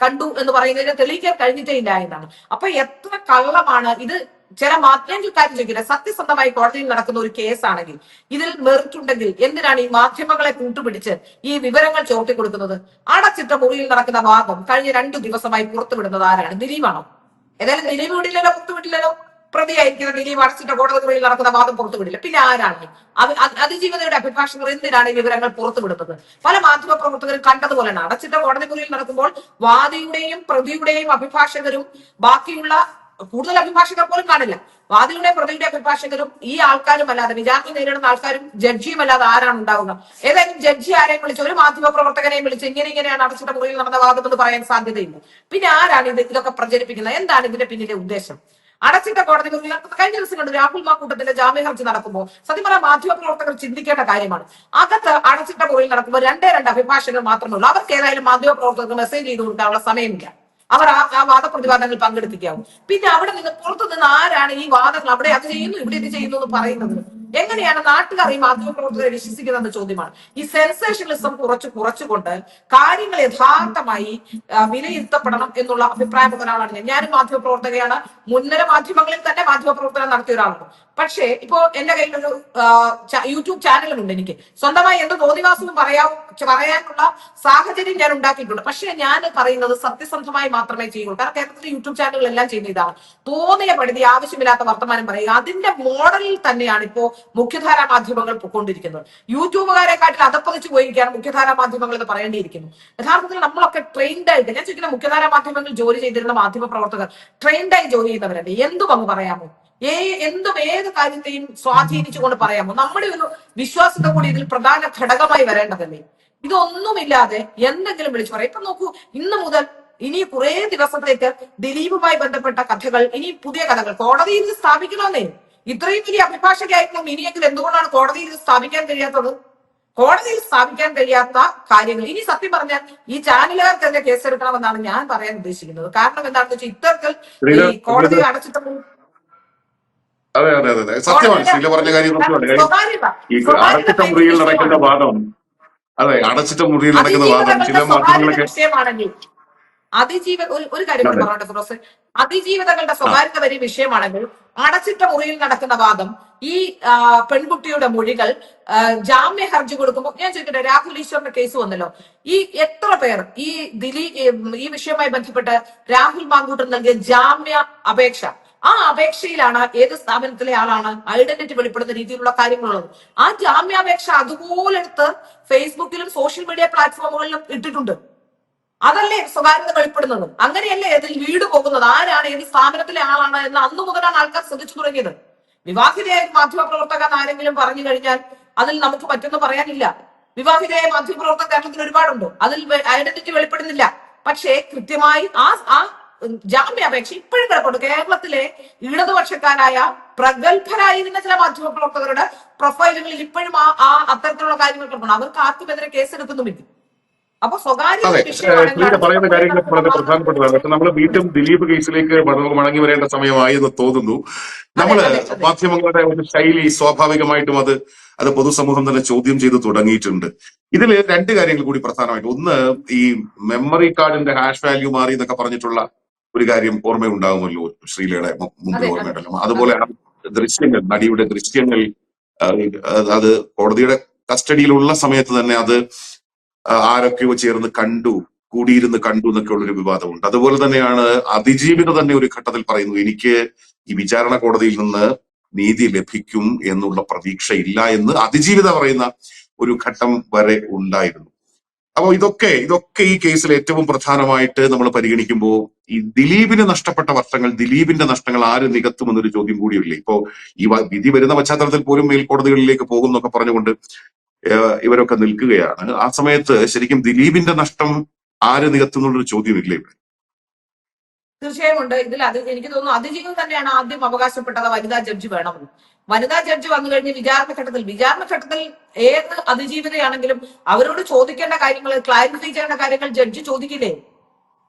കണ്ടു എന്ന് പറയുന്നതിന് തെളിയിക്കാൻ കഴിഞ്ഞിട്ടേ ഇല്ല എന്നാണ്. അപ്പൊ എത്ര കള്ളമാണ് ഇത് ചില മാധ്യമ കാര്യം ചോദിക്കില്ല സത്യസന്ധമായി കോടതിയിൽ നടക്കുന്ന ഒരു കേസാണെങ്കിൽ ഇതിൽ മെറിറ്റ് ഉണ്ടെങ്കിൽ എന്തിനാണ് ഈ മാധ്യമങ്ങളെ കൂട്ടുപിടിച്ച് ഈ വിവരങ്ങൾ ചോർത്തി കൊടുക്കുന്നത്? അടച്ചിട്ട മുറിയിൽ നടക്കുന്ന വാദം കഴിഞ്ഞ രണ്ടു ദിവസമായി പുറത്തുവിടുന്നത് ആരാണ്? ദിലീപാണോ? ഏതായാലും ദിലീപ് വിടില്ലല്ലോ പുറത്തുവിട്ടില്ലല്ലോ പ്രതിയായിരിക്കുന്ന ദിലീപ് അടച്ചിട്ട കോടതി മുറിയിൽ നടക്കുന്ന വാദം പുറത്തുവിടില്ല പിന്നെ ആരാണ്? അത് അതിജീവതയുടെ അഭിഭാഷകർ എന്തിനാണ് ഈ വിവരങ്ങൾ പുറത്തുവിടുന്നത് പല മാധ്യമ പ്രവർത്തകരും കണ്ടതുപോലെയാണ്. അടച്ചിട്ട കോടതി മുറിയിൽ നടക്കുമ്പോൾ വാദിയുടെയും പ്രതിയുടെയും അഭിഭാഷകരും ബാക്കിയുള്ള കൂടുതൽ അഭിഭാഷകർ പോലും കാണില്ല. വാദിയുടെ പ്രതിയുടെ അഭിഭാഷകരും ഈ ആൾക്കാരും അല്ലാതെ വിചാരണ നേരിടുന്ന ആൾക്കാരും ജഡ്ജിയും അല്ലാതെ ആരാണ് ഉണ്ടാവുക? ഏതായാലും ജഡ്ജി ആരെയും വിളിച്ച് ഒരു മാധ്യമ പ്രവർത്തകനെയും വിളിച്ച് ഇങ്ങനെ ഇങ്ങനെയാണ് അടച്ചിട്ട മുറിയിൽ നടന്ന വാദം എന്ന് പറയാൻ സാധ്യതയില്ല. പിന്നെ ആരാണ് ഇത് ഇതൊക്കെ പ്രചരിപ്പിക്കുന്നത്? എന്താണ് ഇതിന്റെ പിന്നിലെ ഉദ്ദേശം? അടച്ചിട്ട കോടതി കഴിഞ്ഞ ദിവസം കണ്ടു രാഹുൽ മാക്കൂട്ടത്തിന്റെ ജാമ്യ ഹർജി നടക്കുമ്പോൾ സത്യം പറഞ്ഞാൽ മാധ്യമ പ്രവർത്തകർ ചിന്തിക്കേണ്ട കാര്യമാണ്. അകത്ത് അടച്ചിട്ട മുറിയിൽ നടക്കുമ്പോൾ രണ്ടേ രണ്ട് അഭിഭാഷകർ മാത്രമേ ഉള്ളൂ. അവർക്ക് ഏതായാലും മാധ്യമ പ്രവർത്തകർക്ക് മെസ്സേജ് ചെയ്ത് കൊടുക്കാനുള്ള സമയമില്ല. അവർ ആ വാദപ്രതിവാദങ്ങൾ പങ്കെടുപ്പിക്കാവും. പിന്നെ അവിടെ നിന്ന് പുറത്തു നിന്ന് ആരാണ് ഈ വാദങ്ങൾ അവിടെ അത് ചെയ്യുന്നു ഇവിടെ ഇത് ചെയ്യുന്നു എന്ന് പറയുന്നത്? എങ്ങനെയാണ് നാട്ടുകാർ ഈ മാധ്യമപ്രവർത്തകരെ വിശ്വസിക്കുന്നത് ചോദ്യമാണ്. ഈ സെൻസേഷനിസം കുറച്ച് കുറച്ചുകൊണ്ട് കാര്യങ്ങൾ യഥാർത്ഥമായി വിലയിരുത്തപ്പെടണം എന്നുള്ള അഭിപ്രായം ഒരാളാണ് ഞാൻ. ഞാനും മാധ്യമപ്രവർത്തകയാണ്. മുൻനിര മാധ്യമങ്ങളിൽ തന്നെ മാധ്യമപ്രവർത്തനം നടത്തിയ ഒരാളാണ് പക്ഷേ ഇപ്പോ എന്റെ കയ്യിൽ ഒരു യൂട്യൂബ് ചാനലും ഉണ്ട് എനിക്ക്. സ്വന്തമായി എന്ത് തോന്നിവാസവും പറയാവും ച- പറയാനുള്ള സാഹചര്യം ഞാൻ ഉണ്ടാക്കിയിട്ടുണ്ട്. പക്ഷേ ഞാൻ പറയുന്നത് സത്യസന്ധമായി മാത്രമേ ചെയ്യുള്ളൂ. കാരണം കേരളത്തിലെ യൂട്യൂബ് ചാനലുകൾ എല്ലാം ചെയ്യുന്ന ഇതാണ്. തോന്നിയ പരിധി ആവശ്യമില്ലാത്ത വർത്തമാനം പറയുക. അതിന്റെ മോഡലിൽ തന്നെയാണ് ഇപ്പോ മുഖ്യധാരാ മാധ്യമങ്ങൾ പൊക്കൊണ്ടിരിക്കുന്നത് യൂട്യൂബുകാരെക്കാട്ടിൽ അതപ്പതിച്ച് പോയിരിക്കുകയാണ് മുഖ്യധാരാ മാധ്യമങ്ങൾ എന്ന് പറയേണ്ടിയിരിക്കുന്നു. യഥാർത്ഥത്തിൽ നമ്മളൊക്കെ ട്രെയിൻഡ് ആയിട്ട് ഞാൻ ചോദിക്കുന്ന മുഖ്യധാരാ മാധ്യമങ്ങളിൽ ജോലി ചെയ്തിരുന്ന മാധ്യമ പ്രവർത്തകർ ട്രെയിൻഡായി ജോലി ചെയ്യുന്നവരല്ലേ? എന്തും അങ്ങ് പറയാമോ? ഏ എന്തും ഏത് കാര്യത്തെയും സ്വാധീനിച്ചുകൊണ്ട് പറയാമോ? നമ്മുടെ ഒരു വിശ്വാസത്തെ കൂടി ഇതിൽ പ്രധാന ഘടകമായി വരേണ്ടതല്ലേ? ഇതൊന്നുമില്ലാതെ എന്തെങ്കിലും വിളിച്ചു പറയാം. ഇപ്പൊ നോക്കൂ ഇന്ന് മുതൽ ഇനി കുറെ ദിവസത്തേക്ക് ദിലീപുമായി ബന്ധപ്പെട്ട കഥകൾ ഇനി പുതിയ കഥകൾ കോടതിയിൽ സ്ഥാപിക്കണമെന്നേ. ഇത്രയും വലിയ അഭിഭാഷകയായിരുന്നു ഇനിയെങ്കിലും എന്തുകൊണ്ടാണ് കോടതിയിൽ സ്ഥാപിക്കാൻ കഴിയാത്തത്? കോടതിയിൽ സ്ഥാപിക്കാൻ കഴിയാത്ത കാര്യങ്ങൾ. ഇനി സത്യം പറഞ്ഞാൽ ഈ ചാനലുകാർക്കെതിരെ കേസെടുക്കണമെന്നാണ് ഞാൻ പറയാൻ ഉദ്ദേശിക്കുന്നത്. കാരണം എന്താണെന്ന് വെച്ചാൽ ഇത്തരത്തിൽ ഈ കോടതി അടച്ചിട്ട് അതെ അതെ അതെ സത്യമാണ്. ശ്രീല പറഞ്ഞ കാര്യം ഈ അടച്ചിട്ട മുറിയിൽ നടക്കുന്ന വാദം. അതെ അടച്ചിട്ട മുറിയിൽ നടക്കുന്ന വാദം. ചില മാധ്യമങ്ങളൊക്കെ അതിജീവ ഒരു കാര്യം കൂടി അതെ. പറയട്ടെ ഫിറോസ് അതിജീവിതകളുടെ സ്വകാര്യത വരെ വിഷയമാണെങ്കിൽ അടച്ചിട്ട മുറിയിൽ നടക്കുന്ന വാദം ഈ പെൺകുട്ടിയുടെ മൊഴികൾ ജാമ്യ ഹർജി കൊടുക്കുമ്പോൾ ഞാൻ ചോദിക്കട്ടെ രാഹുൽ ഈശ്വറിന്റെ കേസ് വന്നല്ലോ. ഈ എത്ര പേർ ഈ ദിലീ ഈ വിഷയവുമായി ബന്ധപ്പെട്ട് രാഹുൽ മാങ്കൂട്ടർ നൽകിയ ജാമ്യ അപേക്ഷ ആ അപേക്ഷയിലാണ് ഏത് സ്ഥാപനത്തിലെ ആളാണ് ഐഡന്റിറ്റി വെളിപ്പെടുന്ന രീതിയിലുള്ള കാര്യങ്ങളുള്ളത്. ആ ജാമ്യാപേക്ഷ അതുപോലെ എടുത്ത് ഫേസ്ബുക്കിലും സോഷ്യൽ മീഡിയ പ്ലാറ്റ്ഫോമുകളിലും ഇട്ടിട്ടുണ്ട്. അതല്ലേ സ്വകാര്യത വെളിപ്പെടുന്നത്? അങ്ങനെയല്ലേ അതിൽ വീട് പോകുന്നത്? ആരാണ് ഏത് സ്ഥാപനത്തിലെ ആളാണ് എന്ന് അന്നു മുതലാണ് ആൾക്കാർ ശ്രദ്ധിച്ചു തുടങ്ങിയത്. വിവാഹിതയായ മാധ്യമപ്രവർത്തക ആരെങ്കിലും പറഞ്ഞു കഴിഞ്ഞാൽ അതിൽ നമുക്ക് മറ്റൊന്നും പറയാനില്ല. വിവാഹിതയായ മാധ്യമപ്രവർത്തക കേരളത്തിൽ ഒരുപാടുണ്ട്. അതിൽ ഐഡന്റിറ്റി വെളിപ്പെടുന്നില്ല. പക്ഷേ കൃത്യമായി ആ ആ ജാമ്യാപേക്ഷ ഇപ്പോഴും കിടപ്പുണ്ട്. കേരളത്തിലെ ഇടതുപക്ഷക്കാരായ പ്രഗത്ഭരായിരുന്ന ചില മാധ്യമപ്രവർത്തകരുടെ പ്രൊഫൈലുകളിൽ ഇപ്പോഴും ആ ആ അത്തരത്തിലുള്ള കാര്യങ്ങൾ കിടപ്പുണ്ട്. അവർക്ക് ആർക്കുമെതിരെ കേസെടുക്കുന്നുമില്ല അപ്പൊ അതെ പറയുന്ന കാര്യങ്ങൾ വളരെ പ്രധാനപ്പെട്ടതാണ്. പക്ഷെ നമ്മൾ വീണ്ടും ദിലീപ് കേസിലേക്ക് മട- മടങ്ങി വരേണ്ട സമയമായി എന്ന് തോന്നുന്നു. അതെ. മാധ്യമങ്ങളുടെ ഒരു ശൈലി സ്വാഭാവികമായിട്ടും അത് അത് പൊതുസമൂഹം തന്നെ ചോദ്യം ചെയ്ത് തുടങ്ങിയിട്ടുണ്ട്. ഇതിൽ രണ്ട് കാര്യങ്ങൾ കൂടി പ്രധാനമായിട്ട്. ഒന്ന് ഈ മെമ്മറി കാർഡിന്റെ ഹാഷ് വാല്യൂ മാറി എന്നൊക്കെ പറഞ്ഞിട്ടുള്ള ഒരു കാര്യം ഓർമ്മയുണ്ടാകുമല്ലോ ശ്രീലയുടെ മുമ്പിൽ. ഓർമ്മയുണ്ടല്ലോ. അതുപോലെ ദൃശ്യങ്ങൾ നടിയുടെ ദൃശ്യങ്ങൾ അത് കോടതിയുടെ കസ്റ്റഡിയിലുള്ള സമയത്ത് തന്നെ അത് ആരൊക്കെയോ ചേർന്ന് കണ്ടു കൂടിയിരുന്ന് കണ്ടു എന്നൊക്കെ ഉള്ളൊരു വിവാദമുണ്ട്. അതുപോലെ തന്നെയാണ് അതിജീവിത തന്നെ ഒരു ഘട്ടത്തിൽ പറയുന്നു എനിക്ക് ഈ വിചാരണ കോടതിയിൽ നിന്ന് നീതി ലഭിക്കും എന്നുള്ള പ്രതീക്ഷയില്ല എന്ന് അതിജീവിത പറയുന്ന ഒരു ഘട്ടം വരെ ഉണ്ടായിരുന്നു. അപ്പോൾ ഇതൊക്കെ ഇതൊക്കെ ഈ കേസിൽ ഏറ്റവും പ്രധാനമായിട്ട് നമ്മൾ പരിഗണിക്കുമ്പോൾ ഈ ദിലീപിന് നഷ്ടപ്പെട്ട വർഷങ്ങൾ ദിലീപിന്റെ നഷ്ടങ്ങൾ ആര് നികത്തുമെന്നൊരു ചോദ്യം കൂടിയില്ലേ ഇപ്പോ ഈ വിധി വരുന്ന പശ്ചാത്തലത്തിൽ പോലും മേൽക്കോടതികളിലേക്ക് പോകും എന്നൊക്കെ പറഞ്ഞുകൊണ്ട് ഇവരൊക്കെ നിൽക്കുകയാണ്. ആ സമയത്ത് ശരിക്കും ദിലീപിന്റെ നഷ്ടം ആര് നികത്തുന്നുള്ളൊരു ചോദ്യമില്ലേ ഇവിടെ. തീർച്ചയായും ഉണ്ട് ഇതിൽ അത് എനിക്ക് തോന്നുന്നു അതിജീവൻ തന്നെയാണ് ആദ്യം അവകാശപ്പെട്ടത് വനിതാ ജഡ്ജി വേണമെന്ന്. വനിതാ ജഡ്ജി വന്നു കഴിഞ്ഞ് വിചാരണ ഘട്ടത്തിൽ വിചാരണ ഘട്ടത്തിൽ ഏത് അതിജീവിതയാണെങ്കിലും അവരോട് ചോദിക്കേണ്ട കാര്യങ്ങൾ ക്ലാരിഫൈ ചെയ്യേണ്ട കാര്യങ്ങൾ ജഡ്ജി ചോദിക്കില്ലേ?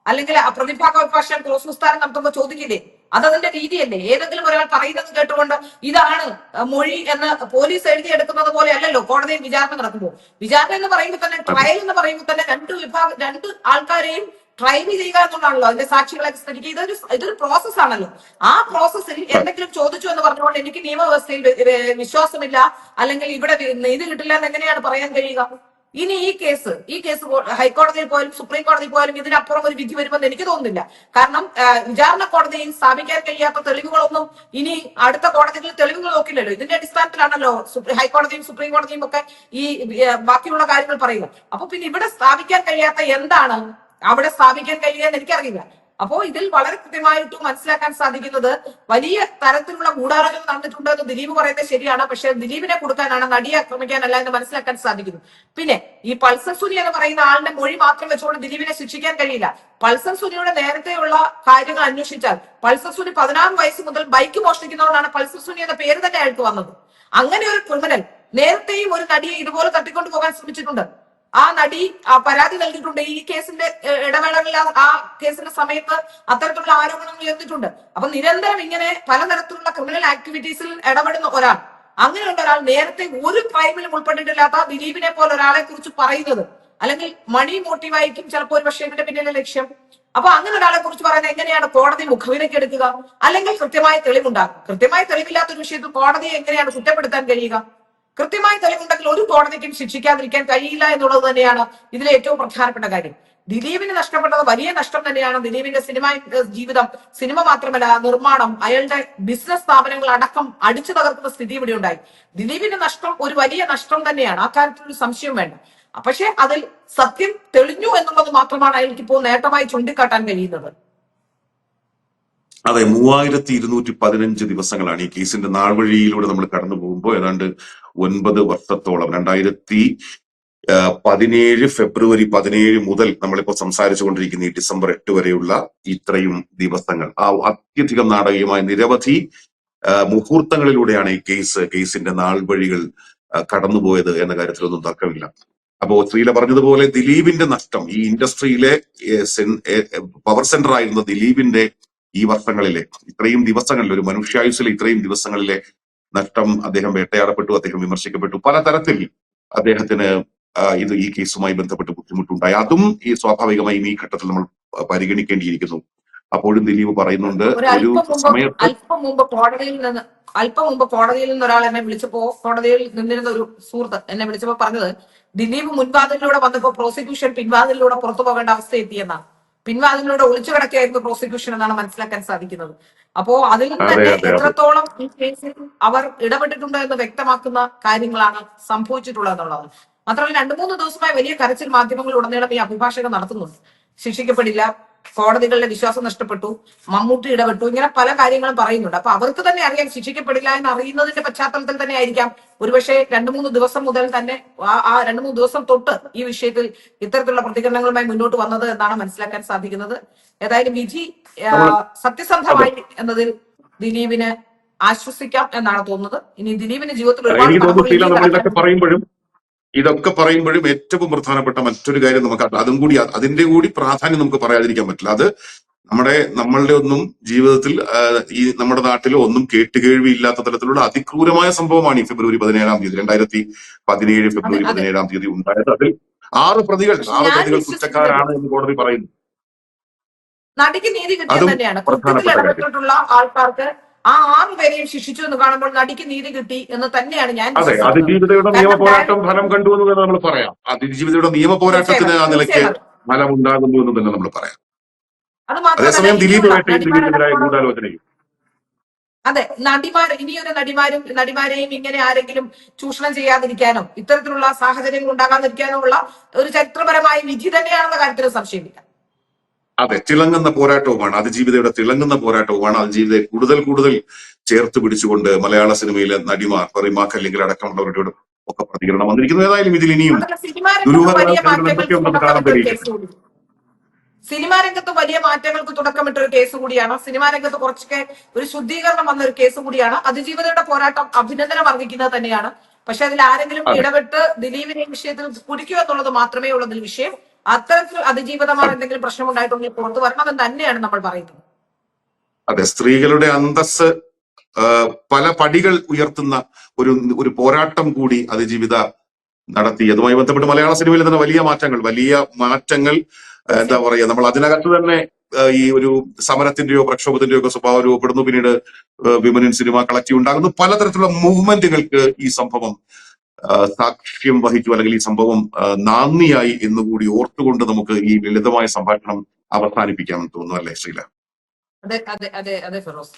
അല്ലെങ്കിൽ ആ പ്രതിഭാഗോപക്ഷം ക്രോസ് വിസ്താരം നടത്തുമ്പോൾ ചോദിക്കില്ലേ അതതിന്റെ രീതിയല്ലേ? ഏതെങ്കിലും ഒരാൾ പറയുന്നത് കേട്ടുകൊണ്ട് ഇതാണ് മൊഴി എന്ന് പോലീസ് എഴുതിയെടുക്കുന്നത് പോലെ അല്ലല്ലോ കോടതിയിൽ വിചാരണ നടക്കുമ്പോൾ. വിചാരണ എന്ന് പറയുമ്പോൾ തന്നെ ട്രയൽ എന്ന് പറയുമ്പോൾ തന്നെ രണ്ട് വിഭാഗം രണ്ട് ആൾക്കാരെയും ട്രയൽ ചെയ്യുക എന്നുള്ളതാണല്ലോ അതിന്റെ സാക്ഷികളെ സ്ഥിതിക്ക് ഇതൊരു ഇതൊരു പ്രോസസ് ആണല്ലോ. ആ പ്രോസസ്സിൽ എന്തെങ്കിലും ചോദിച്ചു എന്ന് പറഞ്ഞുകൊണ്ട് എനിക്ക് നിയമവ്യവസ്ഥയിൽ വിശ്വാസമില്ല അല്ലെങ്കിൽ ഇവിടെ നീതി കിട്ടില്ല എന്ന് എങ്ങനെയാണ് പറയാൻ കഴിയുക? ഇനി ഈ കേസ് ഈ കേസ് ഹൈക്കോടതിയിൽ പോയാലും സുപ്രീം കോടതിയിൽ പോയാലും ഇതിനപ്പുറം ഒരു വിധി വരുമെന്ന് എനിക്ക് തോന്നുന്നില്ല. കാരണം വിചാരണ കോടതിയിൽ സ്ഥാപിക്കാൻ കഴിയാത്ത തെളിവുകളൊന്നും ഇനി അടുത്ത കോടതികളിൽ തെളിവുകൾ നോക്കില്ലല്ലോ. ഇതിന്റെ അടിസ്ഥാനത്തിലാണല്ലോ ഹൈക്കോടതിയും സുപ്രീം കോടതിയും ഒക്കെ ഈ ബാക്കിയുള്ള കാര്യങ്ങൾ പറയുക അപ്പൊ പിന്നെ ഇവിടെ സ്ഥാപിക്കാൻ കഴിയാത്ത എന്താണ്? അവിടെ സ്ഥാപിക്കാൻ കഴിയുക എന്ന് എനിക്കറിയില്ല. അപ്പോ ഇതിൽ വളരെ കൃത്യമായിട്ട് മനസ്സിലാക്കാൻ സാധിക്കുന്നത് വലിയ തരത്തിലുള്ള ഗൂഢാലോചന നടന്നിട്ടുണ്ട് എന്ന് ദിലീപ് പറയുന്നത് ശരിയാണ്. പക്ഷെ ദിലീപിനെ കൊടുക്കാനാണ് നടിയെ ആക്രമിക്കാനല്ല എന്ന് മനസ്സിലാക്കാൻ സാധിക്കുന്നു. പിന്നെ ഈ പൾസർ സുനി എന്ന് പറയുന്ന ആളുടെ മൊഴി മാത്രം വെച്ചുകൊണ്ട് ദിലീപിനെ ശിക്ഷിക്കാൻ കഴിയില്ല. പൾസർ സുനിയുടെ നേരത്തെയുള്ള കാര്യങ്ങൾ അന്വേഷിച്ചാൽ പൾസർ സുനി പതിനാറ് വയസ്സ് മുതൽ ബൈക്ക് മോഷ്ടിക്കുന്നതുകൊണ്ടാണ് പൾസർ സുനി എന്ന പേര് തന്നെ അയാൾക്ക് വന്നത്. അങ്ങനെ ഒരു ക്രിമിനൽ നേരത്തെയും ഒരു നടിയെ ഇതുപോലെ തട്ടിക്കൊണ്ടു പോകാൻ ശ്രമിച്ചിട്ടുണ്ട്. ആ നടി പരാതി നൽകിയിട്ടുണ്ട്. ഈ കേസിന്റെ ഇടവേളകളിൽ ആ- കേസിന്റെ സമയത്ത് അത്തരത്തിലുള്ള ആരോപണങ്ങൾ ഉയർന്നിട്ടുണ്ട്. അപ്പൊ നിരന്തരം ഇങ്ങനെ പലതരത്തിലുള്ള ക്രിമിനൽ ആക്ടിവിറ്റീസിൽ ഇടപെടുന്ന ഒരാൾ അങ്ങനെയുള്ള ഒരാൾ നേരത്തെ ഒരു ക്രൈമിലും ഉൾപ്പെട്ടിട്ടില്ലാത്ത ദിലീപിനെ പോലെ ഒരാളെ കുറിച്ച് പറയുന്നത് അല്ലെങ്കിൽ മണി മോട്ടീവായിരിക്കും ചിലപ്പോൾ ഒരു പക്ഷേ ഇതിന്റെ പിന്നിലെ ലക്ഷ്യം. അപ്പൊ അങ്ങനെ ഒരാളെ കുറിച്ച് പറയുന്നത് എങ്ങനെയാണ് കോടതി മുഖവിലേക്ക് എടുക്കുക? അല്ലെങ്കിൽ കൃത്യമായ തെളിവുണ്ടാകും കൃത്യമായ തെളിവില്ലാത്ത ഒരു വിഷയത്തിൽ കോടതിയെ എങ്ങനെയാണ് കുറ്റപ്പെടുത്താൻ കഴിയുക? കൃത്യമായ തെളിവുണ്ടെങ്കിൽ ഒരു കോടതിക്കും ശിക്ഷിക്കാതിരിക്കാൻ കഴിയില്ല എന്നുള്ളത് തന്നെയാണ് ഇതിലെ ഏറ്റവും പ്രധാനപ്പെട്ട കാര്യം. ദിലീപിന് നഷ്ടപ്പെട്ടത് വലിയ നഷ്ടം തന്നെയാണ് ദിലീപിന്റെ സിനിമ ജീവിതം. സിനിമ മാത്രമല്ല നിർമ്മാണം അയാളുടെ ബിസിനസ് സ്ഥാപനങ്ങൾ അടക്കം അടിച്ചു തകർക്കുന്ന സ്ഥിതി ഇവിടെ ഉണ്ടായി. ദിലീപിന്റെ നഷ്ടം ഒരു വലിയ നഷ്ടം തന്നെയാണ്. ആ കാര്യത്തിൽ ഒരു സംശയം വേണ്ട. പക്ഷെ അതിൽ സത്യം തെളിഞ്ഞു എന്നുള്ളത് മാത്രമാണ് അയാൾക്ക് ഇപ്പോൾ നേട്ടമായി ചൂണ്ടിക്കാട്ടാൻ കഴിയുന്നത്. അതെ മൂവായിരത്തി ഇരുന്നൂറ്റി പതിനഞ്ച് ദിവസങ്ങളാണ് ഈ കേസിന്റെ നാൾവഴിയിലൂടെ നമ്മൾ കടന്നു പോകുമ്പോൾ ഏതാണ്ട് ഒൻപത് വർഷത്തോളം രണ്ടായിരത്തി പതിനേഴ് ഫെബ്രുവരി പതിനേഴ് മുതൽ നമ്മളിപ്പോ സംസാരിച്ചുകൊണ്ടിരിക്കുന്ന ഈ ഡിസംബർ എട്ട് വരെയുള്ള ഇത്രയും ദിവസങ്ങൾ. ആ അത്യധികം നാടകീയമായ നിരവധി മുഹൂർത്തങ്ങളിലൂടെയാണ് ഈ കേസ് കേസിന്റെ നാൾവഴികൾ കടന്നുപോയത് എന്ന കാര്യത്തിലൊന്നും തർക്കമില്ല. അപ്പോ ശ്രീല പറഞ്ഞതുപോലെ ദിലീപിന്റെ നഷ്ടം ഈ ഇൻഡസ്ട്രിയിലെ പവർ സെന്റർ ആയിരുന്ന ദിലീപിന്റെ ഈ വർഷങ്ങളിലെ ഇത്രയും ദിവസങ്ങളിൽ ഒരു മനുഷ്യായുസിലെ ഇത്രയും ദിവസങ്ങളിലെ നഷ്ടം അദ്ദേഹം വേട്ടയാടപ്പെട്ടു അദ്ദേഹം വിമർശിക്കപ്പെട്ടു. പലതരത്തിൽ അദ്ദേഹത്തിന് ഇത് ഈ കേസുമായി ബന്ധപ്പെട്ട് ബുദ്ധിമുട്ടുണ്ടായി. അതും ഈ സ്വാഭാവികമായും ഈ ഘട്ടത്തിൽ നമ്മൾ പരിഗണിക്കേണ്ടിയിരിക്കുന്നു. അപ്പോഴും ദിലീപ് പറയുന്നുണ്ട് ഒരു സമയത്ത് അല്പം മുമ്പ് കോടതിയിൽ നിന്ന് അല്പം മുമ്പ് കോടതിയിൽ നിന്ന് ഒരാൾ എന്നെ വിളിച്ചപ്പോ കോടതിയിൽ നിന്നിരുന്ന ഒരു സുഹൃത്ത് എന്നെ വിളിച്ചപ്പോ പറഞ്ഞത് ദിലീപ് മുൻവാതിലൂടെ വന്നപ്പോ പ്രോസിക്യൂഷൻ പിൻവാതിലൂടെ പുറത്തു പോകേണ്ട അവസ്ഥ എത്തിയെന്നാണ് പിൻവാതിലിലൂടെ ഒളിച്ചു കിടക്കുകയായിരുന്നു പ്രോസിക്യൂഷൻ എന്നാണ് മനസ്സിലാക്കാൻ സാധിക്കുന്നത്. അപ്പോ അതിൽ അതെ തന്നെ എത്രത്തോളം ഈ കേസിൽ അവർ ഇടപെട്ടിട്ടുണ്ട് എന്ന് വ്യക്തമാക്കുന്ന കാര്യങ്ങളാണ് സംഭവിച്ചിട്ടുള്ളത് എന്നുള്ളത് മാത്രമല്ല രണ്ടു മൂന്ന് ദിവസമായി വലിയ കരച്ചിൽ മാധ്യമങ്ങളിൽ ഉടനീളം ഈ അഭിഭാഷകം നടത്തുന്നുണ്ട്. ശിക്ഷിക്കപ്പെടില്ല. കോടതികളുടെ വിശ്വാസം നഷ്ടപ്പെട്ടു മമ്മൂട്ടി ഇടപെട്ടു ഇങ്ങനെ പല കാര്യങ്ങളും പറയുന്നുണ്ട്. അപ്പൊ അവർക്ക് തന്നെ അറിയാം ശിക്ഷിക്കപ്പെടില്ല എന്ന് അറിയുന്നതിന്റെ പശ്ചാത്തലത്തിൽ തന്നെ ആയിരിക്കാം. ഒരുപക്ഷെ രണ്ടു മൂന്ന് ദിവസം മുതൽ തന്നെ ആ രണ്ടു മൂന്ന് ദിവസം തൊട്ട് ഈ വിഷയത്തിൽ ഇത്തരത്തിലുള്ള പ്രതികരണങ്ങളുമായി മുന്നോട്ട് വന്നത് എന്നാണ് മനസ്സിലാക്കാൻ സാധിക്കുന്നത്. ഏതായാലും വിധി സത്യസന്ധമായി എന്നതിൽ ദിലീപിന് ആശ്വസിക്കാം എന്നാണ് തോന്നുന്നത്. ഇനി ദിലീപിന് ജീവിതത്തിൽ ഒരുപാട് പറയുമ്പോഴും ഇതൊക്കെ പറയുമ്പോഴും ഏറ്റവും പ്രധാനപ്പെട്ട മറ്റൊരു കാര്യം നമുക്ക് അത് കൂടി അതിന്റെ കൂടി പ്രാധാന്യം നമുക്ക് പറയാതിരിക്കാൻ പറ്റില്ല. അത് നമ്മുടെ നമ്മളുടെ ഒന്നും ജീവിതത്തിൽ ഈ നമ്മുടെ നാട്ടിൽ ഒന്നും കേട്ടുകേഴ്വി ഇല്ലാത്ത തരത്തിലുള്ള അതിക്രൂരമായ സംഭവമാണ് ഈ ഫെബ്രുവരി പതിനേഴാം തീയതി. രണ്ടായിരത്തി പതിനേഴ് ഫെബ്രുവരി പതിനേഴാം തീയതി ഉണ്ടായത്. അതിൽ ആറ് പ്രതികൾ ആറ് പ്രതികൾ കുറ്റക്കാരാണ് എന്ന് കോടതി പറയുന്നു. നടിക്ക് നീതി കിട്ടിയത് തന്നെയാണ്. ഇടപെട്ടിട്ടുള്ള ആൾക്കാർക്ക് ആ ആറുപേരെയും ശിക്ഷിച്ചു എന്ന് കാണുമ്പോൾ നടിക്ക് നീതി കിട്ടി എന്ന് തന്നെയാണ് ഞാൻ അതെ അതിജീവിതയുടെ നിയമ പോരാട്ടം ഫലം കണ്ടു എന്ന് തന്നെ നമ്മൾ പറയാം. അതിജീവിതയുടെ നിയമ പോരാട്ടത്തിന് ആ നിലയ്ക്ക് ഫലം ഉണ്ടാകുന്നു എന്ന് തന്നെ നമ്മൾ പറയാം. അതേസമയം ദിലീപ് വേട്ടയും ദിലീപിനെതിരായ ഗൂഢാലോചനയും. അതെ നടിമാർ ഇനിയൊരു നടിമാരും നടിമാരെയും ഇങ്ങനെ ആരെങ്കിലും ചൂഷണം ചെയ്യാതിരിക്കാനോ ഇത്തരത്തിലുള്ള സാഹചര്യങ്ങൾ ഉണ്ടാകാതിരിക്കാനോ ഉള്ള ഒരു ചരിത്രപരമായ വിധി തന്നെയാണെന്ന കാര്യത്തിൽ സംശയമില്ല. അതെ തിളങ്ങുന്ന പോരാട്ടവുമാണ്. അതിജീവിതയുടെ തിളങ്ങുന്ന പോരാട്ടവുമാണ്. അതിജീവിതയെ കൂടുതൽ കൂടുതൽ ചേർത്ത് പിടിച്ചുകൊണ്ട് മലയാള സിനിമയിലെ നടിമാർ റിമാക്ക് അല്ലെങ്കിൽ അടക്കമുള്ളവരുടെ ഒക്കെ പ്രതികരണം വന്നിരിക്കുന്നു. ഏതായാലും ഇതിൽ ഇനിയും സിനിമാ രംഗത്ത് വലിയ മാറ്റങ്ങൾക്ക് തുടക്കമിട്ട ഒരു കേസ് കൂടിയാണ്. സിനിമാ രംഗത്ത് കുറച്ചൊക്കെ ഒരു ശുദ്ധീകരണം വന്ന ഒരു കേസ് കൂടിയാണ്. അതിജീവിതയുടെ പോരാട്ടം അഭിനന്ദനം അർഹിക്കുന്നത് തന്നെയാണ്. പക്ഷെ അതിൽ ആരെങ്കിലും ഇടപെട്ട് ദിലീപിനെ വിഷയത്തിൽ കുടിക്കുക എന്നുള്ളത് മാത്രമേ ഉള്ളതിൽ വിഷയം. അത്തരത്തിൽ അതിജീവിതമായ എന്തെങ്കിലും പ്രശ്നം ഉണ്ടായിട്ടുണ്ടെങ്കിൽ പുറത്തു വരണമെന്ന് തന്നെയാണ് നമ്മൾ പറയുന്നത്. അതെ സ്ത്രീകളുടെ അന്തസ് പല പടികൾ ഉയർത്തുന്ന ഒരു ഒരു പോരാട്ടം കൂടി അതിജീവിത നടത്തി. അതുമായി ബന്ധപ്പെട്ട് മലയാള സിനിമയിൽ തന്നെ വലിയ മാറ്റങ്ങൾ വലിയ മാറ്റങ്ങൾ എന്താ പറയാ നമ്മൾ അതിനകത്ത് തന്നെ ഈ ഒരു സമരത്തിന്റെയോ പ്രക്ഷോഭത്തിന്റെയോ ഒക്കെ സ്വഭാവം രൂപപ്പെടുന്നു. പിന്നീട് വിമനൻ സിനിമ കളക്റ്റീവ് ഉണ്ടാകുന്നു. പലതരത്തിലുള്ള മൂവ്മെന്റുകൾക്ക് ഈ സംഭവം സാക്ഷ്യം വഹിച്ചു അല്ലെങ്കിൽ ഈ സംഭവം നാന്ദിയായി എന്നുകൂടി ഓർത്തുകൊണ്ട് നമുക്ക് ഈ ലളിതമായ സംഭാഷണം അവസാനിപ്പിക്കാമെന്ന് തോന്നുന്നു അല്ലേ ശ്രീല? അതെ അതെ അതെ അതെ ഫിറോസ്.